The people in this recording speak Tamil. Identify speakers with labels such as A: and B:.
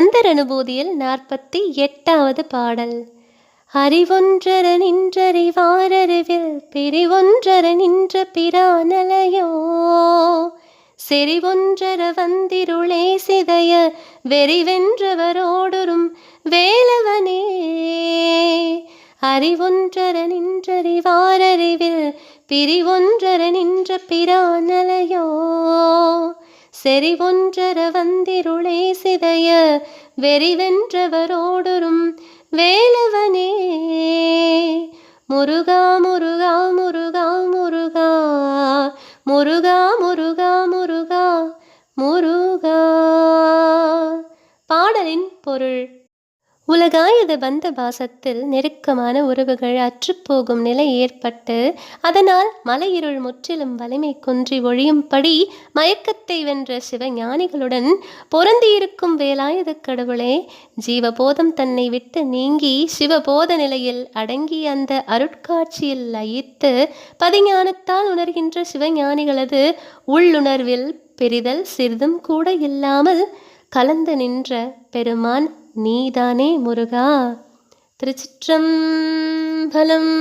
A: கந்தர் அனுபூதியில் நாற்பத்தி எட்டாவது பாடல். அறிவொன்றர நின்றறிவாரறிவில் பிரிவொன்றர நின்ற பிரானலையோ செறிவொன்றர வந்திருளே சிதைய வெறிவென்றவரோடுறும் வேலவனே. அறிவொன்றர நின்றறிவாரறிவில் பிரிவொன்றர நின்ற பிரானலையோ செறிவொன்றர வந்திருளே சிதைய வெறிவென்றவரோடொரும் வேலவனே. முருகா முருகா முருகா முருகா முருகா முருகா முருகா முருகா. பாடலின் பொருள் உலகாயது பந்த பாசத்தில் நெருக்கமான உறவுகள் அற்றுப்போகும் நிலை ஏற்பட்டு அதனால் மலையிருள் முற்றிலும் வலிமை குன்றி ஒழியும்படி மயக்கத்தை வென்ற சிவஞானிகளுடன் பொருந்தியிருக்கும் வேலாயுத கடவுளே ஜீவபோதம் தன்னை விட்டு நீங்கி சிவபோத நிலையில் அடங்கி அந்த அருட்காட்சியில் லயித்து பதிஞானத்தால் உணர்கின்ற சிவஞானிகளது உள்ளுணர்வில் பெரிதல் சிறிதும் கூட இல்லாமல் கலந்து நின்ற பெருமான் நீதானே முருகா? திருச்சிற்றம்பலம்